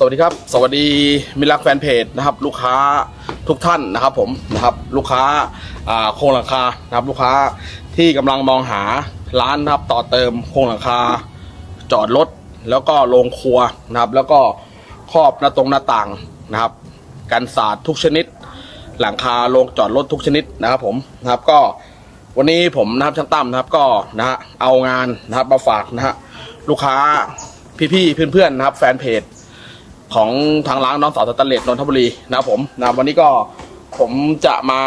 สวัสดีครับ สวัสดีมิตรรักแฟนเพจนะครับ ลูกค้าทุกท่านนะครับผมนะครับลูกค้าโครงหลังคานะครับลูกค้าที่กำลังมองหาร้านนะครับต่อเติมโครงหลังคา จอดรถแล้วก็โรงครัวนะครับ แล้วก็ครอบหน้าตรงหน้าต่างนะครับกันศาสตร์ทุกชนิด หลังคาโรงจอดรถทุกชนิดนะครับผมนะครับก็วันนี้ผมนะครับช่างตั้มนะครับก็นะฮะเอางานนะครับมาฝากนะฮะลูกค้าพี่ๆเพื่อนๆนะครับแฟนเพจ ของทางร้านน้องสาวสตนเลสนนทบุรีนะครับผมนะวันนี้ก็ผมจะมา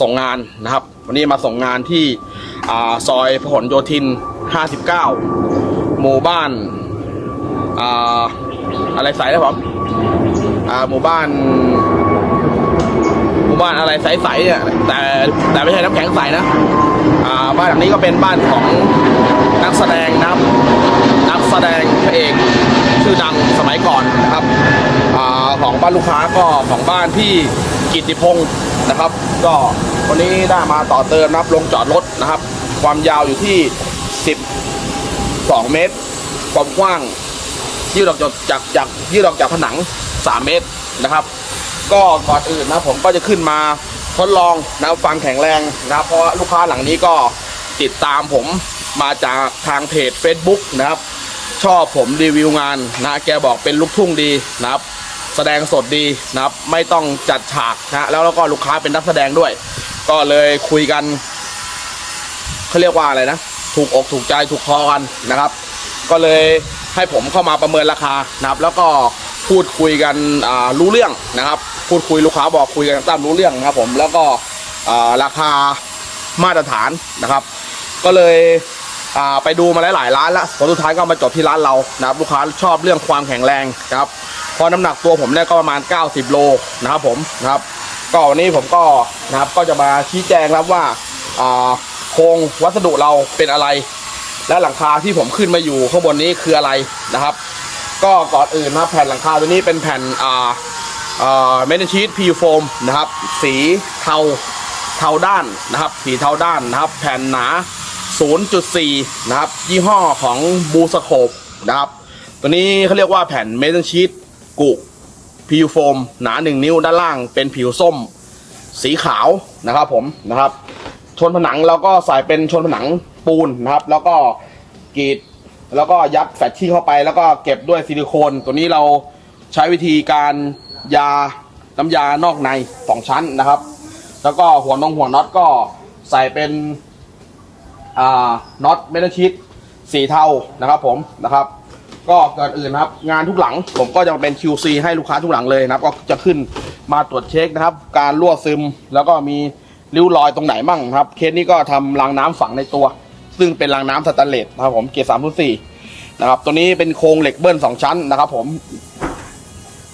ส่งงานนะครับ วันนี้มาส่งงานที่ซอยพหลโยธิน 59 หมู่บ้านอาอะไรใสนะผมหมู่บ้าน หมู่บ้านอะไรใสๆเนี่ยแต่แต่ไม่ใช่น้ำแข็งใสนะบ้านหลังนี้ก็เป็นบ้านของนักแสดงนะครับ นักแสดงพระเอก ชื่อดังสมัยก่อนนะครับอของบ้านลูกค้าก็ของบ้านที่กิติพงศ์นะครับ ก็วันนี้ได้มาต่อเติมนะครับลงจอดรถนะครับ ความยาวอยู่ที่ 12 เมตร ความกว้างยืดออกจากจากจากยืดออกจากผนัง 3 เมตรนะครับ ก็ก่อนอื่นนะผมก็จะขึ้นมาทดลองนะฟังแข็งแรงนะครับ เพราะลูกค้าหลังนี้ก็ติดตามผมมาจากทางเพจ Facebook นะครับ ชอบผมรีวิวงานนะแกบอกเป็นลูกทุ่งดีนะครับ แสดงสดดีนะครับ ไม่ต้องจัดฉากนะแล้วแล้วก็ลูกค้าเป็นนักแสดงด้วย ก็เลยคุยกันเขาเรียกว่าอะไรนะ ถูกอกถูกใจถูกคอกันนะครับ ก็เลยให้ผมเข้ามาประเมินราคานะครับ แล้วก็พูดคุยกันรู้เรื่องนะครับ พูดคุยลูกค้าบอกคุยกันตามรู้เรื่องนะครับ ผมแล้วก็ราคามาตรฐานนะครับ ก็เลย ไปดูมาหลายๆร้านแล้วผลสุดท้ายก็มาจบที่ร้านเรานะครับลูกค้าชอบเรื่องความแข็งแรงนะครับพราะน้ำหนักตัวผมเนี่ยก็ประมาณ 90 โลนะครับผมนะครับก็วันนี้ผมก็นะครับก็จะมาชี้แจงครับว่าโครงวัสดุเราเป็นอะไร และหลังคาที่ผมขึ้นมาอยู่ข้างบนนี้คืออะไรนะครับ ก็ก่อนอื่นนะแผ่นหลังคาตัวนี้เป็นแผ่นอ่าอ่าเมทัลชีตพีโฟมนะครับ สีเทาเทาด้านนะครับ สีเทาด้านนะครับ แผ่นหนา 0.4 นะครับ ยี่ห้อของบูสโคปนะครับ ตัวนี้เขาเรียกว่าแผ่นเมทัลชีตกุพีโฟม หนา 1 นิ้วด้านล่างเป็นผิวส้ม สีขาวนะครับผมนะครับ ชนผนังเราก็ใส่เป็นชนผนังปูนนะครับ แล้วก็กรีดแล้วก็ยัดแฟตชิ่เข้าไปแล้วก็เก็บด้วยซิลิโคน ตัวนี้เราใช้วิธีการยาน้ำยานอกในสองชั้นนะครับ แล้วก็หัวนงหัวน็อตก็ใส่เป็น น็อตเมทัลชีตสีเทานะครับผมนะครับ ก็ก่อนอื่นนะครับงานทุกหลังผมก็จะเป็น QC ให้ลูกค้าทุกหลังเลยนะครับ ก็จะขึ้นมาตรวจเช็คนะครับ การรั่วซึมแล้วก็มีริ้วรอยตรงไหนมั่งครับ เคสนี้ก็ทำรางน้ำฝังในตัว ซึ่งเป็นรางน้ำสแตนเลสนะครับผมเกียร์สามสี่นะครับตัวนี้เป็นโครงเหล็กเบิ้ลสองชั้นนะครับ ผม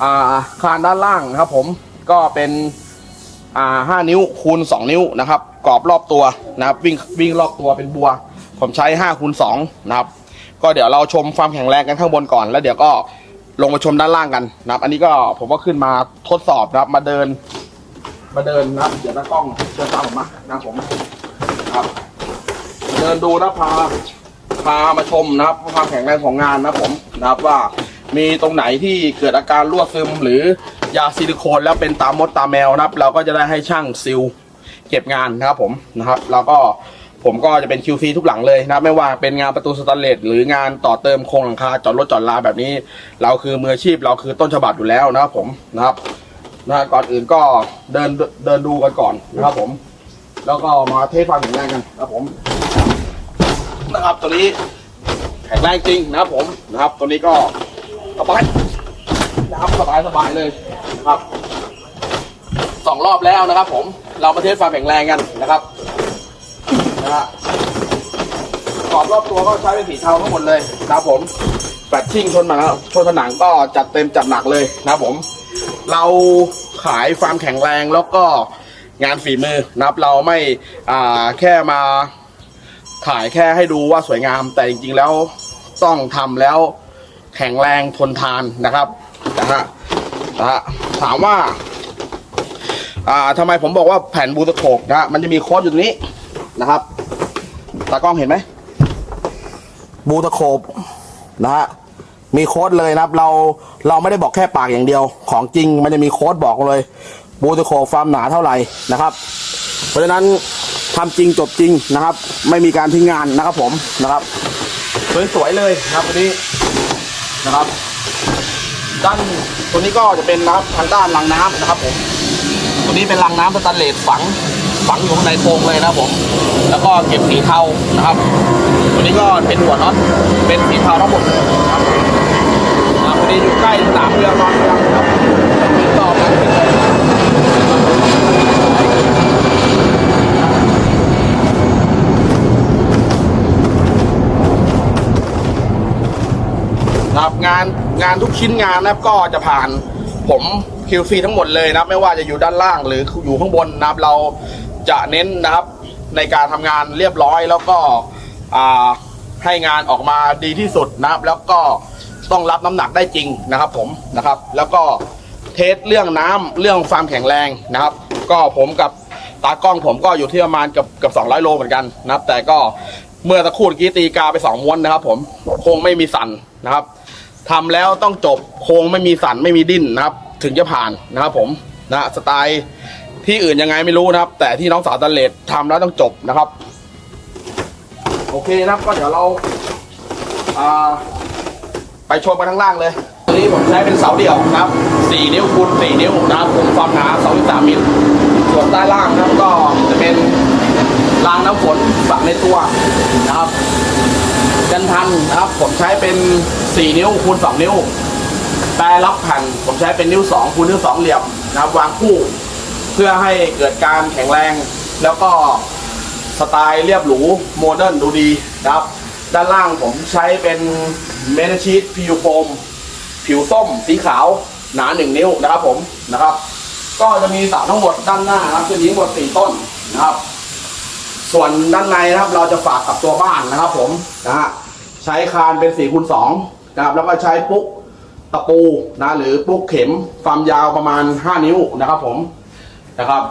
อ่าคานด้านล่างนะครับ ผมก็เป็น อ่าห้านิ้วคูณสองนิ้วนะครับกรอบรอบตัวนะครับวิ่งวิ่งรอบตัวเป็นบัว ผมใช้ห้าคูณสองนะครับก็เดี๋ยวเราชมความแข็งแรงกันข้างบนก่อน แล้วเดี๋ยวก็ลงมาชมด้านล่างกันนะครับ อันนี้ก็ผมก็ขึ้นมาทดสอบนะครับ มาเดิน มาเดินนะครับ เดี๋ยวตากล้องเชิญตามผมมานะผมครับ เดินดูนะพาพามาชมนะครับความแข็งแรงของงานนะผมนะครับว่ามีตรงไหนที่เกิดอาการรั่วซึมหรือ ยาซิลิโคนแล้วเป็นตามมดตามแมวนะครับ เราก็จะได้ให้ช่างซิลเก็บงานนะครับผมนะครับ แล้วก็ผมก็จะเป็น QC ทุกหลังเลยนะไม่ว่าเป็นงานประตูสแตนเลสหรืองานต่อเติมโครงหลังคาจอดรถจอดลาแบบนี้ เราคือมืออาชีพเราคือต้นฉบับอยู่แล้วนะครับผมนะครับนะก่อนอื่นก็เดินเดินดูกันก่อนนะครับผม แล้วก็มาเทสความแข็งแรงกันนะครับผม นะครับตัวนี้แข็งแรงจริงนะครับผมนะครับตัวนี้ก็สบายนะครับสบายสบายเลย ครับสองรอบแล้วนะครับ ผมเรามาเทสความแข็งแรงกันนะครับนะฮะกรอบรอบตัวก็ใช้เป็นสีเทาทั้งหมดเลยนะครับผมแฟลชชิ่งชนมาชนผนังก็จัดเต็มจัดหนักเลยนะครับผม เราขายความแข็งแรงแล้วก็งานฝีมือนะครับเราไม่อ่าแค่มาถ่ายแค่ให้ดูว่าสวยงาม แต่จริงๆแล้วต้องทำแล้วแข็งแรงทนทานนะครับนะฮะ นะฮะถามว่า อ่าทำไมผมบอกว่าแผ่นบูตโคกนะฮะมันจะมีโค้ดอยู่ตรงนี้นะครับตากล้องเห็นไหมบูตโคบนะฮะมีโค้ดเลยนะครับ เราเราไม่ได้บอกแค่ปากอย่างเดียว ของจริงมันจะมีโค้ดบอกเลย บูตโคความหนาเท่าไหร่นะครับ เพราะฉะนั้นทำจริงจบจริงนะครับ ไม่มีการทิ้งงานนะครับผมนะครับสวยๆเลยนะครับวันนี้นะครับ ด้านตัวนี้ก็จะเป็นนะครับทางด้านรางน้ำนะครับผมตัวนี้เป็นรางน้ำสแตนเลสฝังฝังอยู่ข้างในโครงเลยนะครับผม แล้วก็เก็บสีเทานะครับ ตัวนี้ก็เป็นหัวน็อตเป็นสีเทาทั้งหมดนะครับตัวนี้อยู่ใกล้สนามเรือนอนเมืองนะครับต่อมาเป็นเลยนะครับงาน งานทุกชิ้นงานนะครับก็จะผ่านผม QC ทั้งหมดเลยนะครับ ไม่ว่าจะอยู่ด้านล่างหรืออยู่ข้างบนนะครับ เราจะเน้นนะครับในการทำงานเรียบร้อยแล้วก็ให้งานออกมาดีที่สุดนะครับ แล้วก็ต้องรับน้ำหนักได้จริงนะครับ ผมนะครับ แล้วก็เทสเรื่องน้ำเรื่องความแข็งแรงนะครับ ก็ผมกับตากล้องผมก็อยู่ที่ประมาณกับกับ 200 โลเหมือนกันนะครับ แต่ก็เมื่อสักครู่เมื่อกี้ตีกาไปสองม้วนนะครับ ผมคงไม่มีสั่นนะครับ ทำแล้วต้องจบโครงไม่มีสันไม่มีดิ้นนะครับ ถึงจะผ่านนะครับผมนะสไตล์ที่อื่นยังไงไม่รู้นะครับ แต่ที่น้องสาวตันเลดทำแล้วต้องจบนะครับ โอเคนะครับก็เดี๋ยวเราอ่าไปชมกันข้างล่างเลยตัวนี้ผมใช้เป็นเสาเดี่ยวนะครับ 4 นิ้วคูณ4นิ้วนะครับผมความหนา23มิลส่วนใต้ล่างนะครับก็จะเป็นรางน้ำฝนฝังในตัวนะครับ กันทันนะครับ ผมใช้เป็น 4 นิ้วคูณ 2 นิ้วแปรล็อกแผ่นผมใช้เป็นนิ้ว 2 คูณนิ้ว 2 เหลี่ยมนะครับ วางคู่เพื่อให้เกิดการแข็งแรง แล้วก็สไตล์เรียบหรูโมเดิร์นดูดีนะครับ ด้านล่างผมใช้เป็นเมนชีตพิวโฟมผิวส้มสีขาวหนา1นิ้วนะครับผมนะครับ ก็จะมีเสาทั้งหมดด้านหน้านะครับจะมีทั้งหมด4ต้นนะครับ ส่วนด้านในนะครับเราจะฝากกับตัวบ้านนะครับผมนะฮะ ใช้คานเป็น4คูณ2นะครับแล้วก็ใช้ปุ๊กตะปูนะหรือปุ๊กเข็มความยาวประมาณ 5 นิ้วนะครับ ผมนะครับ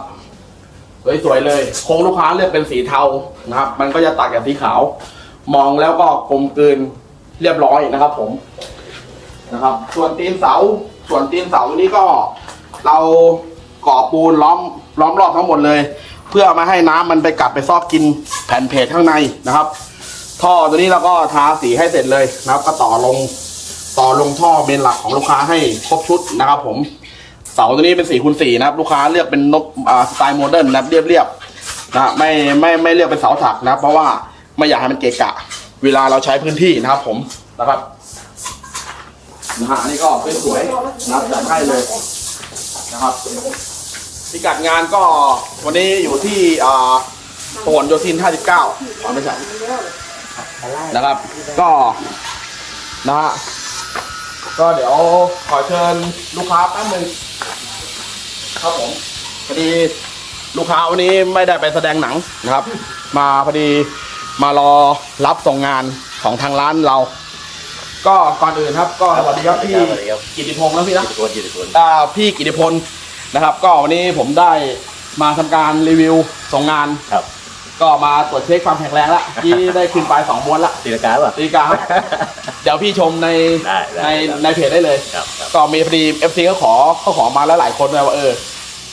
สวยๆเลยโครงลูกค้าเลือกเป็นสีเทานะครับ มันก็จะตัดกับสีขาว มองแล้วก็กลมกลืนเรียบร้อยนะครับ ผมนะครับ ส่วนตีนเสา ส่วนตีนเสานี้ก็เราก่อปูนล้อมล้อมรอบทั้งหมดเลย เพื่อมาให้น้ำมันไปกัดไปซอกกินแผ่นเพจข้างในนะครับ ท่อตัวนี้เราก็ทาสีให้เสร็จเลยนะครับ ก็ต่อลงต่อลงท่อเมนหลักของลูกค้าให้ครบชุดนะครับ ผม เสาตัวนี้เป็นสีคูณสี่นะครับ ลูกค้าเลือกเป็นนบอ่าสไตล์โมเดิร์นนะครับเรียบเรียบๆนะไม่ไม่ไม่เลือกเป็นเสาถักนะครับ เพราะว่าไม่อยากให้มันเกะกะ เวลาเราใช้พื้นที่นะครับ ผมนะครับนะฮะอันนี้ก็เป็นสวยนะครับจัดให้เลยนะครับพิกัดงานก็วันนี้อยู่ที่อ่าพหลโยธิน 59ขอไม่ใช่ นะครับ ก็นะฮะก็เดี๋ยวขอเชิญลูกค้าแป๊บนึงครับผมพอดีลูกค้าวันนี้ไม่ได้ไปแสดงหนังนะครับ มาพอดีมารอรับส่งงานของทางร้านเรา ก็ก่อนอื่นครับ ก็สวัสดีครับพี่สวัสดีครับ กิติพงษ์แล้วพี่นะกิติพลกิติพลอ่าพี่กิติพลนะครับ ก็วันนี้ผมได้มาทำการรีวิวส่งงานครับ ก็มาตรวจเช็คความแข็งแรงละที่ได้ขึ้นไปสองม้วนละตีลกาป่ะ ตีกาครับ เดี๋ยวพี่ชมในได้ได้ในครับในเพจได้เลย ครับครับ ก็มีพอดีเอฟซีก็ขอเขาขอมาแล้วหลายคนเลยว่าเออ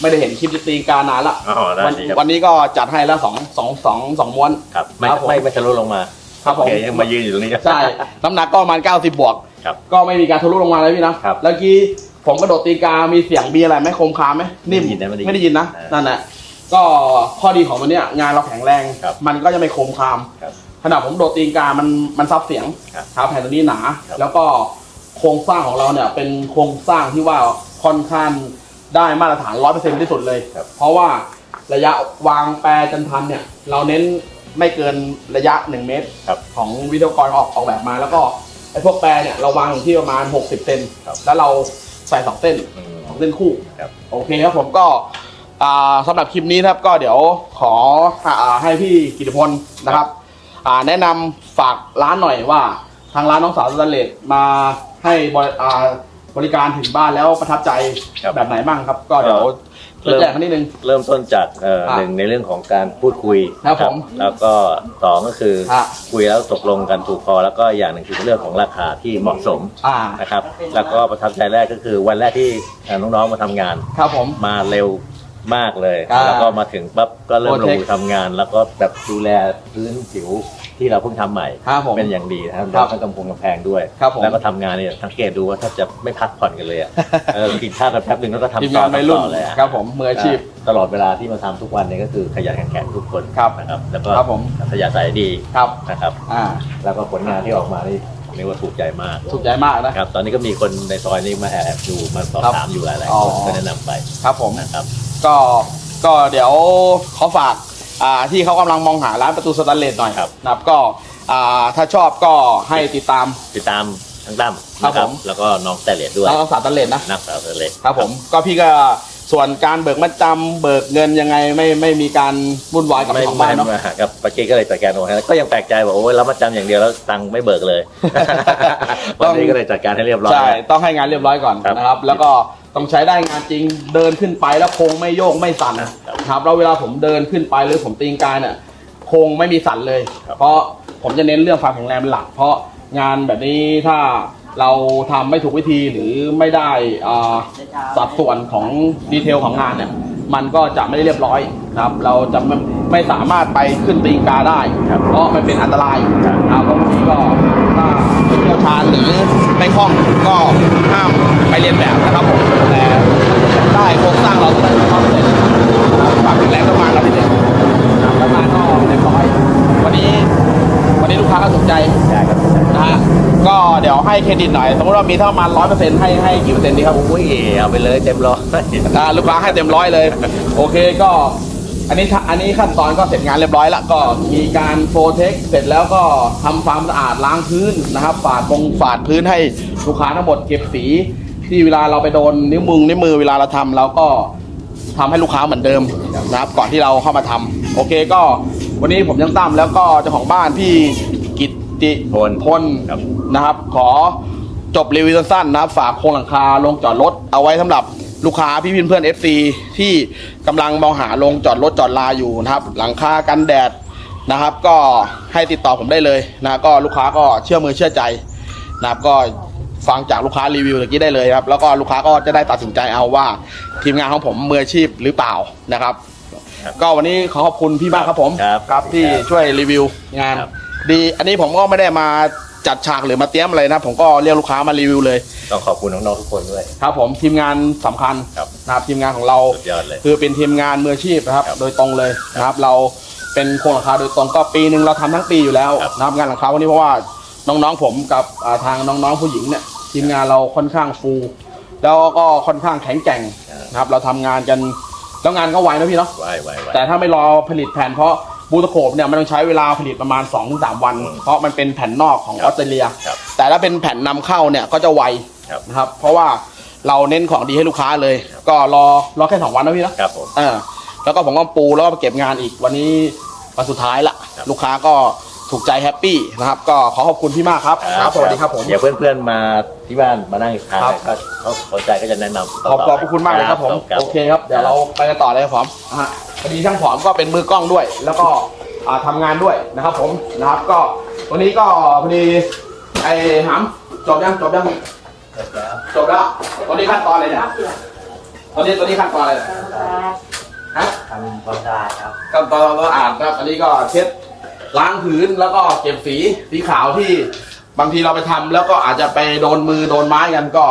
ไม่ได้เห็นคลิปตีกานานละอ๋อได้วันดีครับวันนี้ก็จัดให้แล้วสองสองสองสองม้วน ครับไม่ครับผมไม่ไม่ทะลุลงมาครับผม โอเยังมายืนอยู่ตรงนี้ ใช่ น้ำหนักก็ประมาณ90 บวก ครับก็ไม่มีการทะลุลงมาเลยพี่นะครับแล้วกี้ผมกระโดดตีกา มีเสียงมีอะไรไหมโคมคามไหมนิ่มไม่ได้ยินนะไม่ได้ยินไม่ได้ยินนะอ่านั่นั่นแหละ ก็ข้อดีของตัวเนี้ยงานเราแข็งแรง ครับมันก็จะไม่โคมคามครับขนาดผมโดดตีกามันมันซับเสียงครับครับแผ่นตัวนี้หนา ครับแล้วก็โครงสร้างของเราเนี่ยเป็นโครงสร้างที่ว่าค่อนข้างได้มาตรฐานร้อยเปอร์เซ็นที่สุดเลย ครับ เพราะว่าระยะวางแปรจันทันเนี่ยเราเน้นไม่เกินระยะ 1 เมตร ครับ ของวิศวกรออกออกแบบมาแล้วก็ไอ้พวกแปรเนี่ยเราวางอยู่ที่ประมาณ 60 เซนครับ แล้วเราใส่สองเส้นอืมสองเส้นคู่ ครับ โอเคครับผมก็อ่า สำหรับคลิปนี้นะครับก็เดี๋ยวขออ่าให้พี่กิติพลนะครับอ่าแนะนำฝากร้านหน่อยว่า ทางร้านน้องสาวสแตนเลสมาให้บริอ่าบริการถึงบ้านแล้วประทับใจครับแบบไหนบ้างครับ ก็เดี๋ยวเริ่มแจ้งกันนิดนึงเริ่มต้นจากเอ่อครับหนึ่งในเรื่องของการพูดคุยครับผมแล้วก็สองก็คือครับคุยแล้วตกลงกันถูกคอแล้วก็อย่างหนึ่งคือเรื่องของราคาที่เหมาะสมอ่านะครับ แล้วก็ประทับใจแรกก็คือวันแรกที่เอ่อน้องๆมาทำงานครับผมมาเร็ว มากเลย อ่าแล้วก็มาถึงปั๊บก็เริ่มลง Protect มือทำงาน แล้วก็แบบดูแลพื้นผิวที่เราเพิ่งทำใหม่ ครับผม เป็นอย่างดีนะครับครับทั้งกำพงกำแพงด้วย ครับผมแล้วก็ทำงานเนี่ยสังเกตดูว่าถ้าจะไม่พักผ่อนกันเลยอะเออกินข้าวกันแป๊บหนึ่งแล้วก็ทำทีมต่งาอนวัยรุ่นทำต่อเลยอะครับผมมืออาชีพ ตลอดเวลาที่มาทำทุกวันเนี่ยก็คือขยันขันแข็งทุกคนครับ นะครับ แล้วก็ครับผมขยันใส่ดีครับนะครับ อ่าแล้วก็ผลงานที่ออกมานี่เรียกว่าถูกใจมาก ถูกใจมากนะนะ ครับตอนนี้ก็มีคนในซอยนี้มาแอบดูมาสอบครับถามอยู่หลายอ๋ๆอคนก็แนะนำไปครับผม นะครับ ก็ก็เดี๋ยวขอฝากอ่าที่เขากำลังมองหาร้านประตูสแตนเลสหน่อยครับ นะครับก็อ่าถ้าชอบก็ให้ติดตาม ติดตามทั้งตั้มครับนะครัผม แล้วก็น้องแต่เหลียดด้วยร้านประตูสแตนเลสนะ นักสาวเทเลสครับผมก็พี่ก็ส่วนการเบิกมัดจำเบิกเงินยังไงไม่ไม่มีการวุ่นวายกับไม่เจ้าของไม่บ้านเนาะ มาหากับปาเก้ก็เลยจัดการโอนให้แล้วก็ยังแปลกใจบอกโอ้ยรับมาจำอย่างเดียวแล้วตังค์ไม่เบิกเลยวันนี้ก็เลยจัดการให้เรียบร้อย ใช่ ต้องให้งานเรียบร้อยก่อนครับนะครับ แล้วก็ ต้องใช้ได้งานจริง เดินขึ้นไปแล้วโครงไม่โยกไม่สั่นครับครับแล้วเวลาผมเดินขึ้นไปหรือผมตีนกายเนี่ยโครงไม่มีสั่นเลย เพราะผมจะเน้นเรื่องความแข็งแรงเป็นหลัก เพราะงานแบบนี้ถ้าเราทำไม่ถูกวิธีหรือไม่ได้สัดส่วนของดีเทลของงานเนี่ยมันก็จะไม่ได้เรียบร้อยนะครับ เราจะ ไม่ไม่สามารถไปขึ้นตีนกาได้ครับเพราะมันเป็นอันตรายครับนะครับบางทีก็ถ้าไม่เชี่ยวชาญหรือไม่คล่องก็ห้ามไปเรียนแบบนะครับผมแต่ได้โครงสร้างเราต้องได้ความเสร็จนะครับฝากถึงแรงต้องมาเราไปเลยนะครับแล้วมาก็เรียบร้อยวันนี้วันนี้ลูกค้าก็สนใจได้ครับนะฮะก็เดี๋ยวให้เครดิตหน่อย สมมติว่ามีเท่าประมาณร้อยเปอร์เซ็นต์ให้ให้กี่เปอร์เซ็นต์ดีครับโอ้ยเอาไปเลยเต็มร้อยอ่าลูกค้าให้เต็มร้อยเลย โอเคก็ อันนี้ถ้าอันนี้ขั้นตอนก็เสร็จงานเรียบร้อยแล้วก็มีการโฟเทคเสร็จแล้วก็ทำความสะอาดล้างพื้นนะครับฝาดปงฝาดพื้นให้ลูกค้าทั้งหมดเก็บสี ที่เวลาเราไปโดนนิ้วมือนิ้วมือเวลาเราทำเราก็ทำให้ลูกค้าเหมือนเดิมนะครับ ก่อนที่เราเข้ามาทำโอเคก็วันนี้ผมยังตั้มแล้วก็เจ้าของบ้านพี่กิตติพล พลครับ นะครับ ขอจบรีวิวสั้นๆนะครับ ฝากโครงหลังคาลงจอดรถเอาไว้สำหรับ ลูกค้าพี่พินเพื่อน FC ที่กำลังมองหาลงจอดรถจอดลาอยู่นะครับ หลังคากันแดดนะครับ ก็ให้ติดต่อผมได้เลยนะก็ลูกค้าก็เชื่อมือเชื่อใจนะครับก็ฟังจากลูกค้ารีวิวตะกี้ได้เลยครับแล้วก็ลูกค้าก็จะได้ตัดสินใจเอาว่า ทีมงานของผมมืออาชีพหรือเปล่านะครับครับก็วันนี้ขอขอบคุณพี่มากครับผมครับครับที่ครับช่วยรีวิวงานครับดีอันนี้ผมก็ไม่ได้มา จัดฉากหรือมาเตรียมอะไรนะ ผมก็เรียกลูกค้ามารีวิวเลย ต้องขอบคุณน้องๆทุกคนด้วย ครับผมทีมงานสำคัญครับนะครับทีมงานของเรา สุดยอดเลย คือเป็นทีมงานมืออาชีพนะครับครับ โดยตรงเลยนะครับ เราเป็นโครงหลังคาโดยตรงก็ปีหนึ่งเราทำทั้งปีอยู่แล้วครับนะครับงานหลังคาวันนี้เพราะว่าน้องๆผมกับอ่าทางน้องๆผู้หญิงเนี่ยทีมงานเราค่อนข้างฟูลแล้วก็ค่อนข้างแข็งแกร่งนะครับ เราทำงานกันแล้วงานก็ไวนะพี่เนาะ ไหวไหวไหวแต่ถ้าไม่รอผลิตแผ่นเพราะ บูตะโขบเนี่ยมันต้องใช้เวลาผลิตประมาณ 2-3 วันอืมเพราะมันเป็นแผ่นนอกของคอรัอบสเตรเลีย ครับแต่ถ้าเป็นแผ่นนำเข้าเนี่ยก็จะไวครับ นะครับ เพราะว่าเราเน้นของดีให้ลูกค้าเลย ก็รอรอแค่ 2 วันนะพี่นะครับผม เออแล้วก็ผมก็ปูแล้วก็เก็บงานอีกวันนี้วันสุดท้ายละ ครับ ลูกค้าก็ ถูกใจแฮปปี้นะครับ ก็ขอขอบคุณพี่มากครับสวัสดีครับผม เดี๋ยวเพื่อนๆมาที่บ้านมานั่งทานครับ ก็เขาสนใจก็จะแนะนำขอบขอบพระคุณมากเลยครับผม โอเคครับ เดี๋ยวเราไปกันต่อเลยครับผมอะฮะพอดีช่างผอมก็เป็นมือกล้องด้วย แล้วก็อ่าทำงานด้วยนะครับผมนะครับก็วันนี้ก็พอดีไอ้หำจบยังจบยังจบแล้วตอนนี้ขั้นตอนอะไรเนี่ยตอนนี้ตอนนี้ขั้นตอนอะไรเนี่ยฮะทำความสะอาดครับ ขั้นตอนเราอ่านครับ อันนี้ก็เช็ด ล้างพื้นแล้วก็เก็บสีสีขาวที่บางทีเราไปทำแล้วก็อาจจะไปโดนมือโดนไม้กันก็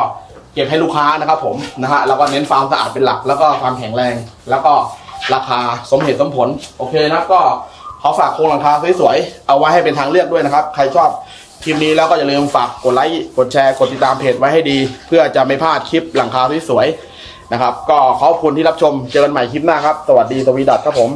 เก็บให้ลูกค้านะครับผมนะฮะแล้วก็เน้นความสะอาดเป็นหลัก แล้วก็ความแข็งแรง แล้วก็ราคาสมเหตุสมผล โอเคนะก็ขอฝากโครงหลังคาสวยๆเอาไว้ให้เป็นทางเลือกด้วยนะครับ ใครชอบคลิปนี้แล้วก็อย่าลืมฝากกดไลค์กดแชร์กดติดตามเพจไว้ให้ดี เพื่อจะไม่พลาดคลิปหลังคาสวยๆนะครับ ก็ขอบคุณที่รับชมเจอกันใหม่คลิปหน้าครับ สวัสดีสวีดัตครับผม